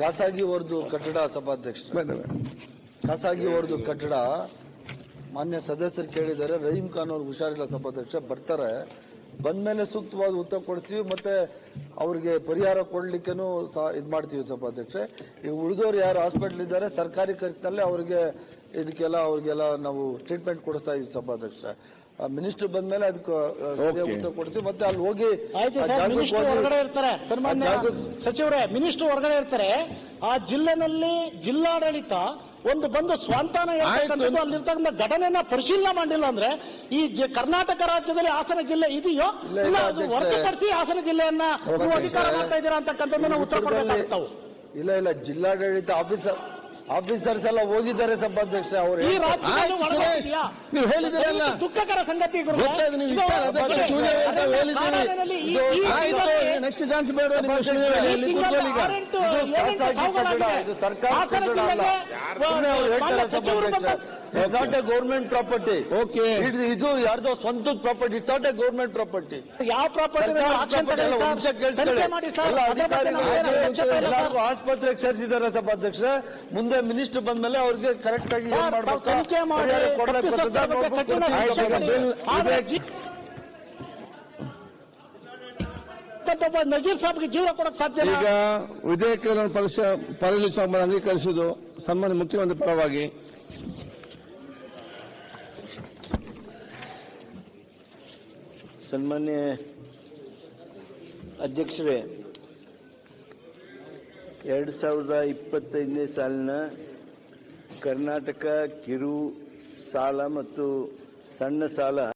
ಖಾಸಗಿ ವರದು ಕಟ್ಟಡ ಸಭಾಧ್ಯಕ್ಷ ಖಾಸಗಿ ವರದು ಕಟ್ಟಡ ಮಾನ್ಯ ಸದಸ್ಯರು ಕೇಳಿದ್ದಾರೆ. ರಹೀಂ ಖಾನ್ ಅವ್ರಿಗೆ ಹುಷಾರಿಲ್ಲ ಸಭಾಧ್ಯಕ್ಷ ಬರ್ತಾರೆ. ಬಂದ ಮೇಲೆ ಸೂಕ್ತವಾದ ಉತ್ತರ ಕೊಡ್ತೀವಿ ಮತ್ತೆ ಅವ್ರಿಗೆ ಪರಿಹಾರ ಕೊಡ್ಲಿಕ್ಕೇನು ಸಹ ಇದ್ ಮಾಡ್ತೀವಿ ಸಭಾಧ್ಯಕ್ಷ. ಈಗ ಉಳಿದವರು ಯಾರು ಹಾಸ್ಪಿಟಲ್ ಇದ್ದಾರೆ ಸರ್ಕಾರಿ ಖರ್ಚಿನಲ್ಲಿ ಅವ್ರಿಗೆ ಇದಕ್ಕೆಲ್ಲ ಅವ್ರಿಗೆಲ್ಲ ನಾವು ಟ್ರೀಟ್ಮೆಂಟ್ ಕೊಡಿಸ್ತಾ ಇದ್ವಿ ಸಭಾಧ್ಯಕ್ಷ. ಮಿನಿಸ್ಟರ್ ಬಂದ್ಮೇಲೆ ಅದಕ್ಕೆ ಉತ್ತರ ಕೊಡ್ತೀವಿ. ಮತ್ತೆ ಅಲ್ಲಿ ಹೋಗಿ ಹೊರಗಡೆ ಇರ್ತಾರೆ. ಸನ್ಮಾನ್ಯ ಸಚಿವರೇ ಮಿನಿಸ್ಟರ್ ಹೊರಗಡೆ ಇರ್ತಾರೆ. ಆ ಜಿಲ್ಲೆನಲ್ಲಿ ಜಿಲ್ಲಾಡಳಿತ ಒಂದು ಬಂದು ಸ್ವಾಂತಾನ ಹೇಳ್ತಕ್ಕಂಥದ್ದು ಅಲ್ಲಿರ್ತಕ್ಕಂಥ ಘಟನೆಯನ್ನ ಪರಿಶೀಲನೆ ಮಾಡಿಲ್ಲ ಅಂದ್ರೆ ಈ ಜ- ಕರ್ನಾಟಕ ರಾಜ್ಯದಲ್ಲಿ ಹಾಸನ ಜಿಲ್ಲೆ ಇದೆಯೋ? ಇಲ್ಲ, ಅದು. ಹೊರತುಪಡಿಸಿ ಹಾಸನ ಜಿಲ್ಲೆಯನ್ನ. ಅಧಿಕಾರ ಮಾಡ್ತಾ ಇದ್ದೀರಾ ಅಂತಕ್ಕಂಥದ್ದನ್ನ ಉತ್ತರ ಕೊಡಬೇಕಾಗುತ್ತೆ ತಾವು ಇಲ್ಲ ಇಲ್ಲ ಜಿಲ್ಲಾಡಳಿತ ಆಫೀಸರ್ ಆಫೀಸರ್ಸ್ ಎಲ್ಲ ಹೋಗಿದ್ದಾರೆ ಸಭಾಧ್ಯಕ್ಷ ಅವರು ಈ ರಾಜ್ಯದಲ್ಲಿ? ನೀವು ಹೇಳಿದಿರಲ್ಲ. ದುಃಖಕರ ಸಂಗತಿ. ಗೊತ್ತಾಯ್ತು, ನೀವು ವಿಚಾರ ಅದಕ್ಕೆ ಇದು ಶೂನ್ಯ ಅಂತ ಹೇಳಿದ್ದೀನಿ. ಹೇಳಿದ್ದೀರಿ. ಈ- ಈ ಆಯ್ತು ತಿಂಗಳಲ್ಲಿ- ನೆಕ್ಸ್ಟ್ ಚಾನ್ಸ್ ಬೇಡ ಬಂದ- not a government property okay ಇದು ಯಾರ್ದೋ ಸ್ವಂತದ property it's not a government property ಯಾವ ಪ್ರಾಪರ್ಟಿ ಆಸ್ಪತ್ರೆಗೆ ಸೇರಿಸಿದ್ದಾರೆ ಸಭಾಧ್ಯಕ್ಷ ಮುಂದೆ ಮಿನಿಸ್ಟರ್ ಬಂದ್ಮೇಲೆ ಅವ್ರಿಗೆ ಕರೆಕ್ಟ್ ಆಗಿ ಏನ್ ಮಾಡ್ಬೇಕು? ಒಬ್ಬ ನಜೀರ್ ಸಾಬ್ಗೆ ಜೀವ ಕೊಡಕ್ ಸಾಧ್ಯ ಇಲ್ಲ. ಈಗ ವಿಧೇಯಕಗಳನ್ನು ಪರಿಶ ಪರಿಶೀಲಿಸುವ ಅಂಗೀಕರಿಸುವುದು ಸನ್ಮಾನ್ಯ ಮುಖ್ಯಮಂತ್ರಿ ಪರವಾಗಿ ಸನ್ಮಾನ್ಯ ಅಧ್ಯಕ್ಷರೇ ಎರಡು ಸಾವಿರದ ಇಪ್ಪತ್ತೈದನೇ ಸಾಲಿನ ಕರ್ನಾಟಕ ಕಿರು ಸಾಲ ಮತ್ತು ಸಣ್ಣ ಸಾಲ